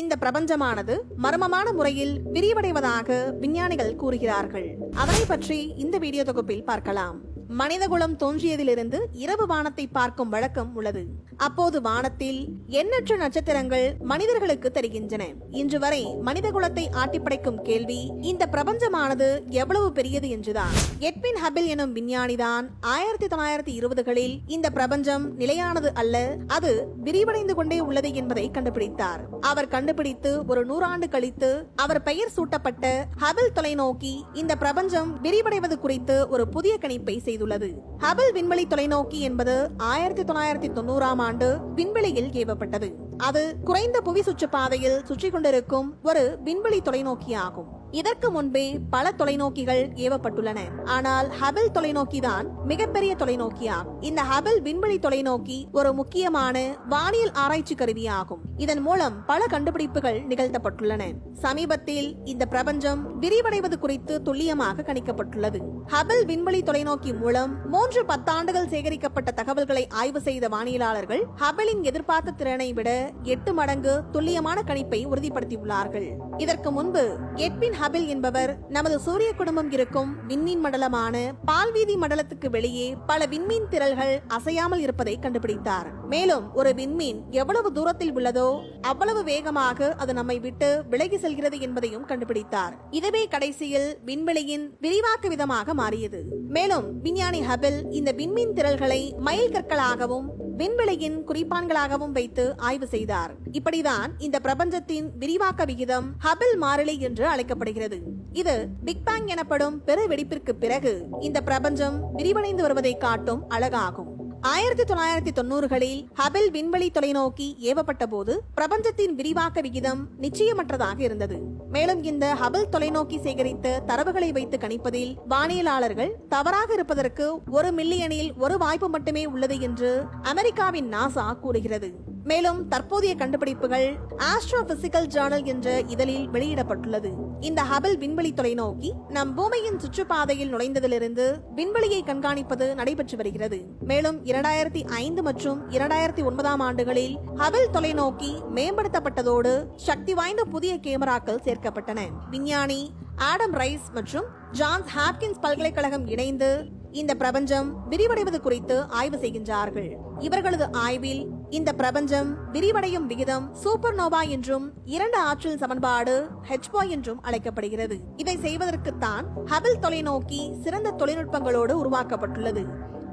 இந்த பிரபஞ்சமானது மர்மமான முறையில் விரிவடைவதாக விஞ்ஞானிகள் கூறுகிறார்கள். அதனை பற்றி இந்த வீடியோ தொகுப்பில் பார்க்கலாம். மனிதகுலம் தோன்றியதிலிருந்து இரவு வானத்தை பார்க்கும் வழக்கம் உள்ளது. அப்போது வானத்தில் எண்ணற்ற நட்சத்திரங்கள் மனிதர்களுக்கு தெரிகின்றன. இன்று வரை மனிதகுலத்தை ஆட்டிப்படைக்கும் கேள்வி இந்த பிரபஞ்சமானது எவ்வளவு பெரியது என்றுதான். எட்வின் ஹபில் எனும் விஞ்ஞானிதான் ஆயிரத்தி தொள்ளாயிரத்தி இருபதுகளில் இந்த பிரபஞ்சம் நிலையானது அல்ல அது விரிவடைந்து கொண்டே உள்ளது என்பதை கண்டுபிடித்தார். அவர் கண்டுபிடித்து ஒரு நூறாண்டு கழித்து அவர் பெயர் சூட்டப்பட்ட ஹபில் தொலைநோக்கி இந்த பிரபஞ்சம் விரிவடைவது குறித்து ஒரு புதிய கணிப்பை செய்துள்ளது. ஹபிள் விண்வெளி தொலைநோக்கி என்பது ஆயிரத்தி தொள்ளாயிரத்தி தொண்ணூறாம் ஆண்டு விண்வெளியில் ஏவப்பட்டது. அது குறைந்த புவி சுற்றுப்பாதையில் சுற்றி கொண்டிருக்கும் ஒரு விண்வெளி தொலைநோக்கி ஆகும் இதற்கு முன்பே பல தொலைநோக்கிகள் ஏவப்பட்டுள்ளன. ஆனால் ஹபிள் தொலைநோக்கி தான் மிகப்பெரிய தொலைநோக்கியாகும். இந்த ஹபிள் விண்வெளி தொலைநோக்கி ஒரு முக்கியமான வானியல் ஆராய்ச்சி கருவியாகும். இதன் மூலம் பல கண்டுபிடிப்புகள் நிகழ்த்தப்பட்டுள்ளன. சமீபத்தில் இந்த பிரபஞ்சம் விரிவடைவது குறித்து துல்லியமாக கணிக்கப்பட்டுள்ளது. ஹபிள் விண்வெளி தொலைநோக்கி மூலம் மூன்று பத்தாண்டுகள் சேகரிக்கப்பட்ட தகவல்களை ஆய்வு செய்த வானியலாளர்கள் ஹபிளின் எதிர்பார்த்த திறனை விட எட்டு மடங்கு துல்லியமான கணிப்பை உறுதிப்படுத்தியுள்ளார்கள். இதற்கு முன்பு எட்வின் ஹபில் என்பவர் நமது சூரிய குடும்பம் இருக்கும் விண்மீன் மண்டலமான பால்வீதி மண்டலத்துக்கு வெளியே பல விண்மீன் திரள்கள் அசையாமல் இருப்பதை கண்டுபிடித்தார். மேலும் ஒரு விண்மீன் எவ்வளவு தூரத்தில் உள்ளதோ அவ்வளவு வேகமாக அது நம்மை விட்டு விலகி செல்கிறது என்பதையும் கண்டுபிடித்தார். இதுவே கடைசியில் விண்வெளியின் விரிவாக்க விதமாக மாறியது. மேலும் விஞ்ஞானி ஹபில் இந்த விண்மீன் திரள்களை மைல் கற்களாகவும் விண்வெளியின் குறிப்பான்களாகவும் வைத்து ஆய்வு செய்தார். இப்படிதான் இந்த பிரபஞ்சத்தின் விரிவாக்க விகிதம் ஹபிள் மாறிலி என்று அழைக்கப்படுகிறது. இது பிக் பேங் எனப்படும் பெரு வெடிப்பிற்கு பிறகு இந்த பிரபஞ்சம் விரிவடைந்து வருவதை காட்டும் அழகாகும். ஆயிரத்தி தொள்ளாயிரத்தி தொண்ணூறுகளில் ஹபிள் விண்வெளி தொலைநோக்கி ஏவப்பட்ட போது பிரபஞ்சத்தின் விரிவாக்க விகிதம் நிச்சயமற்றதாக இருந்தது. மேலும் இந்த ஹபிள் தொலைநோக்கி சேகரித்த தரவுகளை வைத்து கணிப்பதில் வானியலாளர்கள் தவறாக இருப்பதற்கு ஒரு மில்லியனில் ஒரு வாய்ப்பு மட்டுமே உள்ளது என்று அமெரிக்காவின் நாசா கூறுகிறது. மேலும் தற்போதைய கண்டுபிடிப்புகள் ஆஸ்ட்ரோ பிசிக்கல் ஜேர்னல் என்ற இதழில் வெளியிடப்பட்டுள்ளது. இந்த ஹபிள் விண்வெளி தொலைநோக்கி நம் பூமியின் சுற்றுப்பாதையில் நுழைந்ததிலிருந்து விண்வெளியை கண்காணிப்பது நடைபெற்று வருகிறது. மேலும் இரண்டாயிரத்தி ஐந்து மற்றும் இரண்டாயிரத்தி ஒன்பதாம் ஆண்டுகளில் ஹபிள் தொலைநோக்கி மேம்படுத்தப்பட்டதோடு சக்தி வாய்ந்த புதிய கேமராக்கள் சேர்க்கப்பட்டன. விஞ்ஞானி ஆடம் ரைஸ் மற்றும் ஜான்ஸ் ஹாப்கின்ஸ் பல்கலைக்கழகம் இணைந்து இந்த பிரபஞ்சம் விரிவடைவது குறித்து ஆய்வு செய்கின்றார்கள். இவர்களது ஆய்வில் இந்த பிரபஞ்சம் விரிவடையும் விகிதம் சூப்பர் நோவா என்றும் இரண்டு ஆற்றல் சமன்பாடு ஹெச்போ என்றும் அழைக்கப்படுகிறது. இதை செய்வதற்குத்தான் ஹபிள் தொலைநோக்கி சிறந்த தொழில்நுட்பங்களோடு உருவாக்கப்பட்டுள்ளது.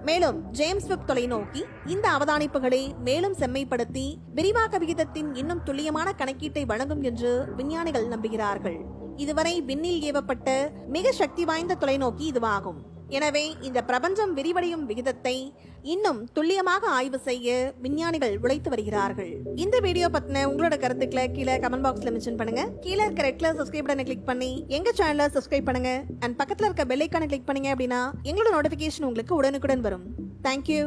மேலும் ஜேம்ஸ் வெப் தொலைநோக்கி இந்த அவதானிப்புகளை மேலும் செம்மைப்படுத்தி விரிவாக்க விகிதத்தின் இன்னும் துல்லியமான கணக்கீட்டை வழங்கும் என்று விஞ்ஞானிகள் நம்புகிறார்கள். இதுவரை விண்ணில் ஏவப்பட்ட மிக சக்தி வாய்ந்த தொலைநோக்கி இதுவாகும். எனவே இந்த பிரபஞ்சம் விரிவடையும் விகிதத்தை இன்னும் துல்லியமாக ஆய்வு செய்ய விஞ்ஞானிகள் உழைத்து வருகிறார்கள். இந்த வீடியோ பத்தின உங்களோட கருத்துக்களை கீழே கமெண்ட் பாக்ஸ்ல மென்ஷன் பண்ணுங்க. கீழே இருக்க ரெட் கலர் சப்ஸ்கிரைப் பட்டனை கிளிக் பண்ணி எங்க சேனலை சப்ஸ்கிரைப் பண்ணுங்க. அண்ட் பக்கத்துல இருக்க பெல் ஐக்கானை கிளிக் பண்ணீங்க அப்படின்னா எங்களோட நோட்டிபிகேஷன் உங்களுக்கு உடனுக்குடன் வரும். தேங்க்யூ